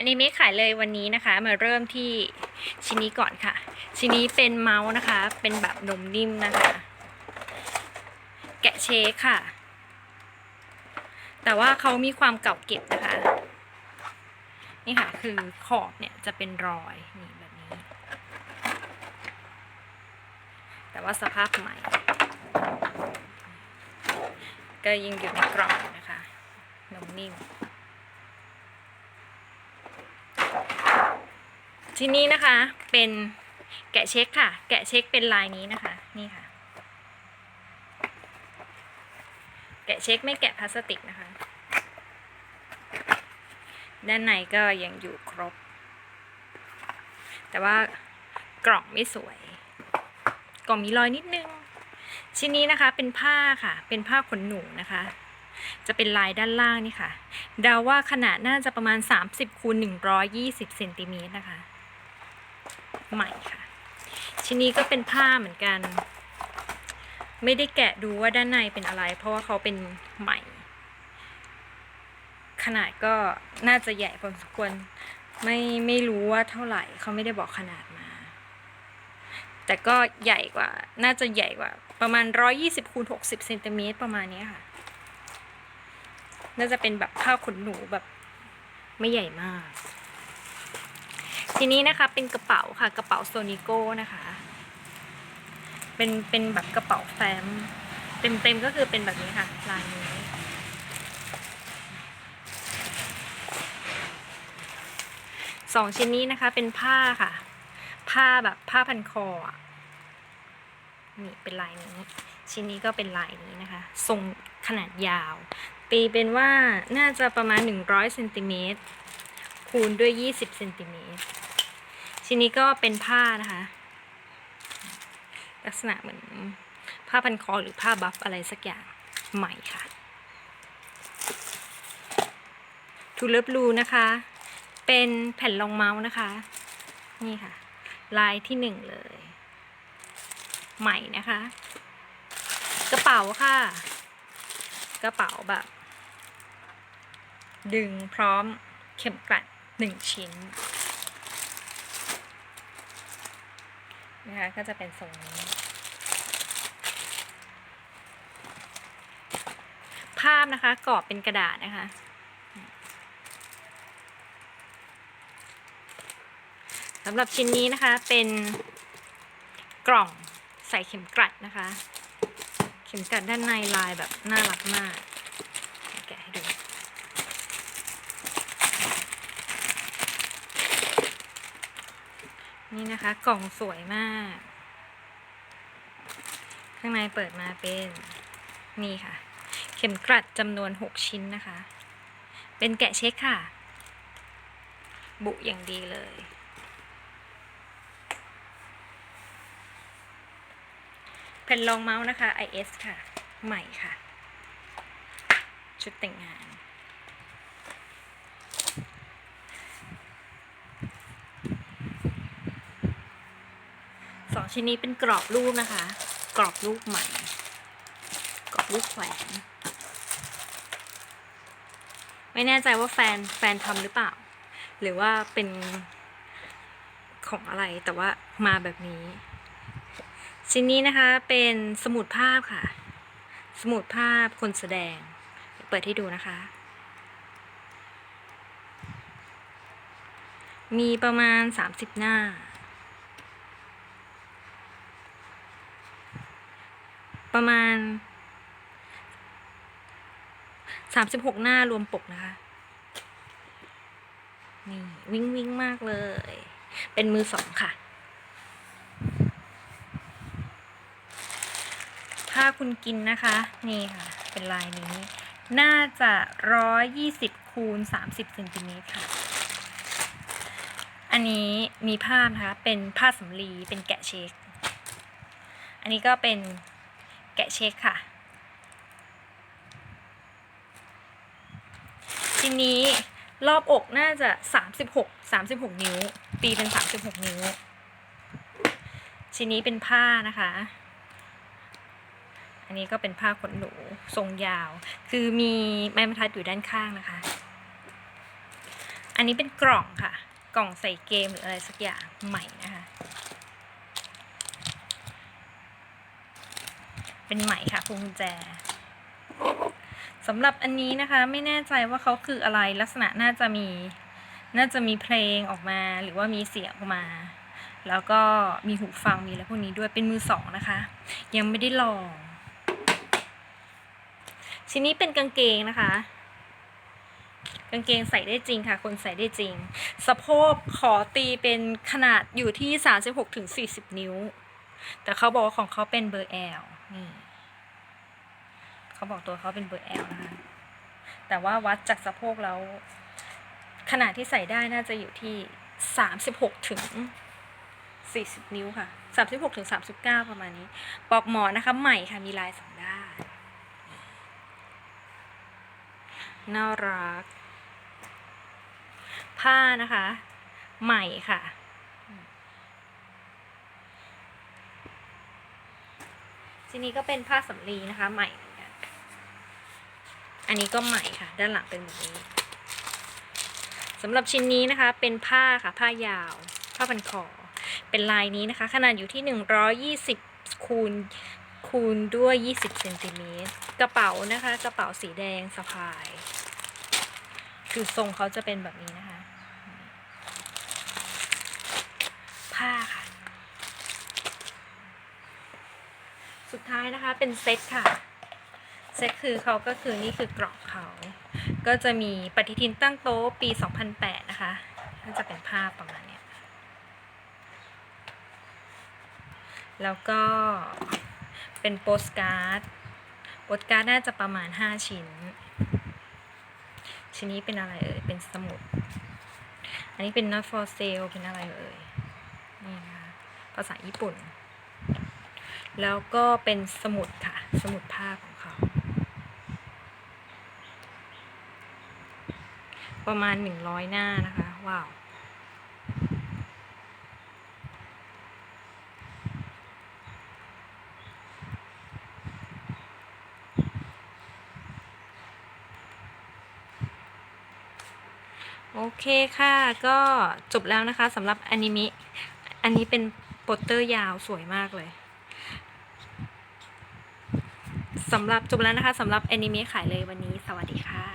อันนี้ไม่ขายเลยวันนี้นะคะ มาเริ่มที่ชิ้นนี้ก่อนค่ะ ชิ้นนี้เป็นเมาส์นะคะ เป็นแบบนมนิ่มนะคะ แกะเชคค่ะ แต่ว่าเขามีความเก่าเก็บนะคะ นี่ค่ะคือขอบเนี่ยจะเป็นรอยนี่แบบนี้ แต่ว่าสภาพใหม่ ก็ยังอยู่ในกล่องนะคะนมนิ่ม ทีนี้นะคะเป็นแกะเช็คค่ะ แกะเช็คเป็นลายนี้นะคะ นี่ค่ะ แกะเช็คไม่แกะพลาสติกนะคะ ด้านในก็ยังอยู่ครบ แต่ว่ากล่องไม่สวย กล่องมีรอยนิดนึง ชิ้นนี้นะคะเป็นผ้าค่ะ เป็นผ้าขนหนูนะคะ จะเป็นลายด้านล่างนี่ค่ะ เดาว่าขนาดน่าจะประมาณ 30คูณ120เซนติเมตรนะคะ ใหม่ค่ะชิ้นนี้ก็เป็นผ้าเหมือนกัน ไม่ได้แกะดูว่าด้านในเป็นอะไร เพราะว่าเขาเป็นใหม่ ขนาดก็น่าจะใหญ่พอสมควรไม่ไม่รู้ว่าเท่าไหร่เขาไม่ได้บอกขนาดมา แต่ก็ใหญ่กว่า น่าจะใหญ่กว่า ประมาณ120คูณ60เซนติเมตรประมาณนี้ค่ะ น่าจะเป็นแบบผ้าขนหนูแบบไม่ใหญ่มาก ทีนี้นะคะเป็นกระเป๋าค่ะกระเป๋าโซนิโก้นะคะ เป็นเป็นแบบกระเป๋าแฟ้มเต็มเต็มก็คือเป็นแบบนี้ค่ะลายนี้สองชิ้นนี้นะคะเป็นผ้าค่ะ ผ้าแบบผ้าพันคออะนี่เป็นลายนี้ ชิ้นนี้ก็เป็นลายนี้นะคะ ทรงขนาดยาว ตีเป็นว่าน่าจะประมาณ 100เซนติเมตรคูณด้วย 20เซนติเมตร ชิ้นนี้ก็เป็นผ้านะคะ ลักษณะเหมือนผ้าพันคอหรือผ้าบัฟอะไรสักอย่างใหม่ค่ะทูเล b บลูนะคะ เป็นแผ่นรองเมาส์นะคะ นี่ค่ะ ลายที่หนึ่งเลย ใหม่นะคะ กระเป๋าค่ะ กระเป๋าแบบ ดึงพร้อมเข็มกลัดหนึ่งชิ้น นะคะก็จะเป็นทรงนี้ ภาพนะคะกรอบเป็นกระดาษนะคะ สำหรับชิ้นนี้นะคะเป็นกล่องใส่เข็มกลัดนะคะ เข็มกลัดด้านในลายแบบน่ารักมากแกะให้ดู นี่นะคะ กล่องสวยมาก ข้างในเปิดมาเป็นนี่ค่ะ เข็มกลัดจำนวน6ชิ้นนะคะ เป็นแกะเช็คค่ะ บุอย่างดีเลย แผ่นรองเมาส์นะคะ IS ค่ะ ใหม่ค่ะ ชุดแต่งงาน สอง ชิ้นนี้เป็นกรอบรูปนะคะ กรอบรูปใหม่ กรอบรูปแขวน ไม่แน่ใจว่าแฟนแฟนทำหรือเปล่า หรือว่าเป็นของอะไรแต่ว่ามาแบบนี้ ชิ้นนี้นะคะเป็นสมุดภาพค่ะ สมุดภาพคนแสดง เปิดให้ดูนะคะ มีประมาณ 30 หน้า ประมาณ36หกหน้ารวมปกนะคะ นี่วิ่งวิ่งมากเลย เป็นมือสองค่ะ ถ้าคุณกินนะคะ นี่ค่ะ เป็นลายนี้ น่าจะร้อยยี่สิบคูณสามสิบเซนติเมตรค่ะ อันนี้มีผ้านะคะ เป็นผ้าสำลี เป็นแกะเช็คอันนี้ก็เป็น กะเช็คค่ะ ทีนี้รอบอกน่าจะสามสิบหกสามสิบหกนิ้ว ตีเป็นสามสิบหกนิ้ว ชิ้นนี้เป็นผ้านะคะ อันนี้ก็เป็นผ้าขนหนูทรงยาว คือมีไม้บรรทัดอยู่ด้านข้างนะคะ อันนี้เป็นกล่องค่ะ กล่องใส่เกมหรืออะไรสักอย่างใหม่นะคะ เป็นใหม่ค่ะพวงกุญแจสำหรับอันนี้นะคะไม่แน่ใจว่าเขาคืออะไรลักษณะน่าจะมี น่าจะมีเพลงออกมา หรือว่ามีเสียงออกมา แล้วก็มีหูฟังมีอะไรพวกนี้ด้วยเป็นมือสองนะคะ ยังไม่ได้ลองชิ้นนี้เป็นกางเกงนะคะ กางเกงใส่ได้จริงค่ะ คนใส่ได้จริง สะโพกขอตีเป็นขนาดอยู่ที่ 36ถึง40 นิ้ว แต่เขาบอกว่าของเขาเป็นเบอร์ L นี่เขาบอกตัวเขาเป็นเบอร์ L นะคะ แต่ว่าวัดจากสะโพกแล้ว ขนาดที่ใส่ได้น่าจะอยู่ที่36ถึง40นิ้วค่ะ36ถึง39ประมาณนี้ปลอกหมอนนะคะ ใหม่ค่ะ มีลายสองด้านน่ารัก ผ้านะคะ ใหม่ค่ะ ทีนี้ก็เป็นผ้าสำลีนะคะ ใหม่เหมือนกันอันนี้ก็ใหม่ค่ะ ด้านหลังเป็นแบบนี้สำหรับชิ้นนี้นะคะ เป็นผ้าค่ะ ผ้ายาว ผ้าพันคอ เป็นลายนี้นะคะ ขนาดอยู่ที่ 120คูณคูณด้วย 20เซนติเมตรกระเป๋านะคะ กระเป๋าสีแดงสะพาย คือทรงเขาจะเป็นแบบนี้นะคะ ผ้าค่ะ สุดท้ายนะคะเป็นเซ็ตค่ะ เซ็ตคือเขาก็คือนี่คือกรอบเขา ก็จะมีปฏิทินตั้งโต๊ะปี 2008 นะคะ ก็จะเป็นภาพประมาณนี้แล้วก็เป็นโปสการ์ด โปสการ์ดน่าจะประมาณ 5 ชิ้น ชิ้นนี้เป็นอะไรเอ่ย เป็นสมุด อันนี้เป็น not for sale เป็นอะไรเอ่ย นี่นะคะ ภาษาญี่ปุ่น แล้วก็เป็นสมุดค่ะ สมุดภาพของเขา ประมาณหนึ่งร้อยหน้านะคะ ว้าว โอเคค่ะ ก็จบแล้วนะคะสำหรับอนิเมะอันนี้เป็นโปสเตอร์ยาวสวยมากเลย สำหรับจบแล้วนะคะสำหรับแอนิเมะขายเลยวันนี้ สวัสดีค่ะ